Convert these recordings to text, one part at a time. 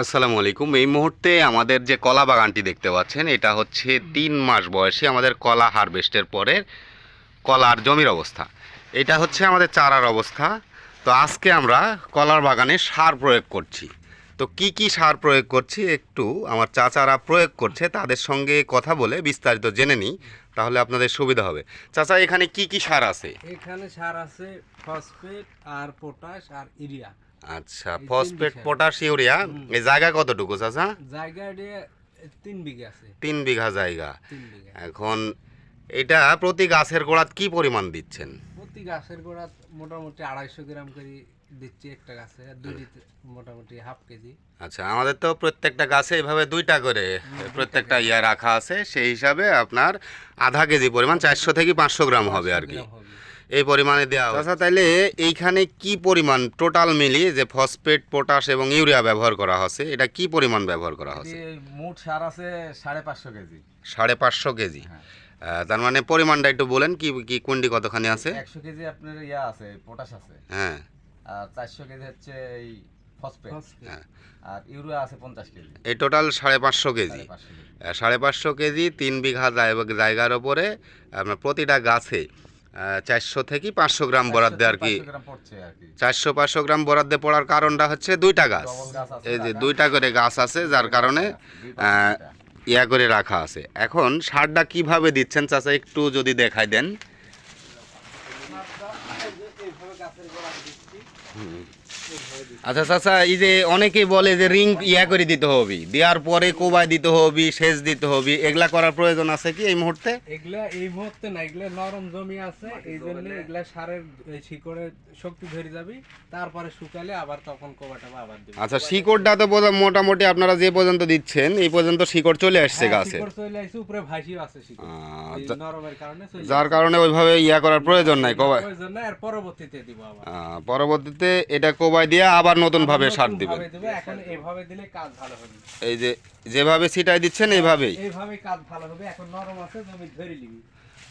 আসসালামু আলাইকুম। এই মুহূর্তে আমাদের যে কলা বাগানটি দেখতে পাচ্ছেন, এটা হচ্ছে তিন মাস বয়সী আমাদের কলা হারভেস্টের পরে কলার জমির অবস্থা। এটা হচ্ছে আমাদের চারার অবস্থা। তো আজকে আমরা কলার বাগানে সার প্রয়োগ করছি। তো কি কি সার প্রয়োগ করছি একটু আমার চাচারা প্রয়োগ করছে, তাদের সঙ্গে কথা বলে বিস্তারিত জেনে নিই, তাহলে আপনাদের সুবিধা হবে। চাচা, এখানে কি কি সার আছে? এখানে সার আছে ফসফেট আর পটাশ আর ইউরিয়া। আচ্ছা ফসফেট পটাশ ইউরিয়া এই জায়গা কতটুকু চাচা? জায়গা তিন বিঘা আছে। তিন বিঘা জায়গা। এখন এটা প্রতি গাছের গোড়াত কি পরিমাণ দিচ্ছেন? প্রতি গাছের গোড়া মোটামুটি আড়াইশো গ্রাম করে দিচ্ছি একটা গাছে দুইটিতে মোটামুটি হাফ কেজি। আচ্ছা আমাদের তো প্রত্যেকটা গাছে এভাবে দুইটা করে প্রত্যেকটা ইয়া রাখা আছে সেই হিসাবে আপনার আধা কেজি পরিমাণ চারশো থেকে পাঁচশো গ্রাম হবে আর কি। এই পরিমাণে দেওয়া আচ্ছা তাহলে এইখানে কি পরিমাণ টোটাল মিলিয়ে যে ফসফেট পটাশ এবং ইউরিয়া ব্যবহার করা হচ্ছে এটা কি পরিমাণ ব্যবহার করা হচ্ছে? মোট সার আছে সাড়ে পাঁচশো কেজি। সাড়ে পাঁচশো কেজি। হ্যাঁ। তার মানে পরিমাণটা একটু বলেন কি কি কুন্ডি কতখানি আছে? একশো কেজি আপনার ইয়া আছে পটাশ আছে। হ্যাঁ। আর চারশো কেজি হচ্ছে এই ফসফেট ফসফেট। হ্যাঁ। আর ইউরিয়া আছে পঞ্চাশ কেজি। এই টোটাল সাড়ে পাঁচশো কেজি। সাড়ে পাঁচশো কেজি। তিন বিঘা জায়- জায়গার ওপরে আপনার প্রতিটা গাছে চারশো থেকে পাঁচশো গ্রাম বরাদ্দে আর কি। 500 গ্রাম পড়ছে আর কি। চারশো পাঁচশো গ্রাম বরাদ্দে পড়ার কারণটা হচ্ছে দুইটা গাছ। এই যে দুইটা করে গাছ আছে যার কারণে। ইয়া করে রাখা আছে। এখন সারটা কীভাবে দিচ্ছেন চাচা একটু যদি দেখাই দেন। এইভাবে গাছের গোড়া দিচ্ছি এইভাবে দিচ্ছি। আচ্ছা চাচা এই যে অনেকেই বলে যে রিং ইয়া করে দিতে হবে। দেওয়ার পরে কোবাই দিতে হবে সেচ দিতে হবে এগুলা করার প্রয়োজন আছে কি এই মুহূর্তে? এগুলা এই মুহূর্তে না এগুলা নরম জমি আছে এই জন্য এগুলা সারের শিকড়ে শক্তি ধরে যাবে তারপরে শুকালে আবার তখন কোবাটা আবার দিবে। আচ্ছা শিকড়টা তো মোটামুটি আপনারা যে পর্যন্ত দিচ্ছেন এই পর্যন্ত শিকড় চলে আসছে হ্যাঁ, গাছে। শিকড় চলে আসছে উপরে ভাসিও আছে শিকড়। এই নরমের কারণে যার কারণে ওইভাবে ইয়া করার প্রয়োজন নাই কোবাই প্রয়োজন নাই আর পরবর্তীতে দিব আবার। পরবর্তীতে এটা কোবাই দিয়ে আবার নতুন ভাবে সার দিবেন। দিবে, এখন এভাবে দিলে কাজ ভালো হবে এই যে যেভাবে ছিটাই দিচ্ছেন এইভাবেই এইভাবে কাজ ভালো হবে এখন নরম আছে জমি ধরে নিবি।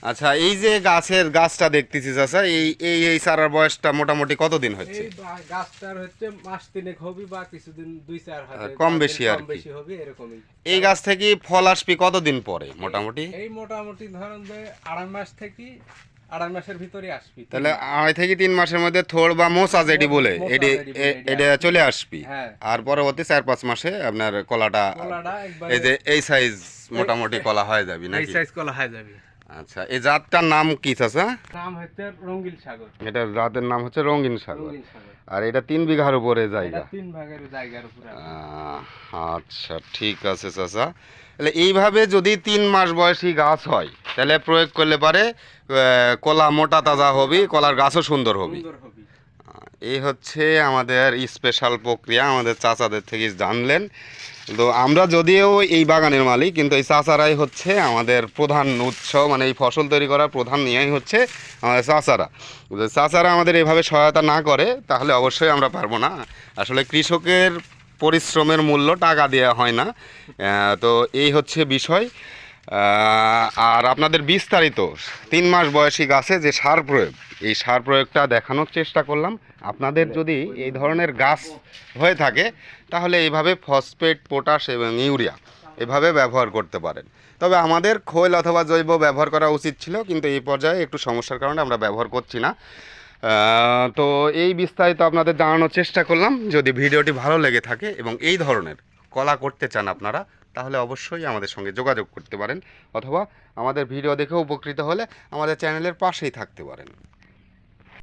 আচ্ছা এই যে গাছের গাছটা দেখতেছি চাচা এই এই এই চারার বয়সটা মোটামুটি কতদিন হচ্ছে? এই গাছটার হচ্ছে মাস তিনেক হবে বা কিছুদিন দুই চার কম বেশি আর কি। বেশি হবে এরকমই। এই গাছ থেকে ফল আসবে কতদিন পরে মোটামুটি? এই মোটামুটি ধরেন যে আড়াই মাস থেকে আড়াই মাসের ভিতরে আসবি। তাহলে আড়াই থেকে তিন মাসের মধ্যে থোড় বা যেটি বলে এটি বলে, এটি এটা চলে আসবি। হ্যাঁ। আর পরবর্তী চার পাঁচ মাসে আপনার কলাটা এই যে এই সাইজ মোটামুটি কলা হয়ে যাবে এই সাইজ কলা হয়ে যাবে। আচ্ছা এই জাতটার নাম কি চাচা? নাম হচ্ছে রঙ্গিল সাগর। এটা জাতের নাম হচ্ছে রঙিন সাগর। আর এটা তিন বিঘার উপরে জায়গা? তিন ভাগের জায়গার উপরে আচ্ছা ঠিক আছে চাচা। তাহলে এইভাবে যদি তিন মাস বয়সী গাছ হয় তাহলে প্রয়োগ করলে পারে কলা মোটা তাজা হবে কলার গাছও সুন্দর হবে। সুন্দর হবে। আহ, এই হচ্ছে আমাদের স্পেশাল প্রক্রিয়া, আমাদের চাচাদের থেকে জানলেন। তো আমরা যদিও এই বাগানের মালিক, কিন্তু এই চাচারাই হচ্ছে আমাদের প্রধান উৎস মানে এই ফসল তৈরি করার প্রধান নিয়েই হচ্ছে আমাদের চাচারা। চাচারা আমাদের এভাবে সহায়তা না করে, তাহলে অবশ্যই আমরা পারব না। আসলে কৃষকের পরিশ্রমের মূল্য টাকা দেওয়া হয় না। তো এই হচ্ছে বিষয়। আর আপনাদের বিস্তারিত তিন মাস বয়সী গাছে যে সার প্রয়োগ, এই সার প্রয়োগটা দেখানোর চেষ্টা করলাম। আপনাদের যদি এই ধরনের গাছ হয়ে থাকে, তাহলে এইভাবে ফসফেট, পটাশ এবং ইউরিয়া এভাবে ব্যবহার করতে পারেন। তবে আমাদের খৈল অথবা জৈব ব্যবহার করা উচিত ছিল, কিন্তু এই পর্যায়ে একটু সমস্যার কারণে আমরা ব্যবহার করছি না। তো এই বিস্তারিত আপনাদের জানানোর চেষ্টা করলাম। যদি ভিডিওটি ভালো লেগে থাকে এবং এই ধরনের কলা করতে চান আপনারা তাহলে অবশ্যই আমাদের সঙ্গে যোগাযোগ করতে পারেন অথবা আমাদের ভিডিও দেখে উপকৃত হলে আমাদের চ্যানেলের পাশেই থাকতে পারেন।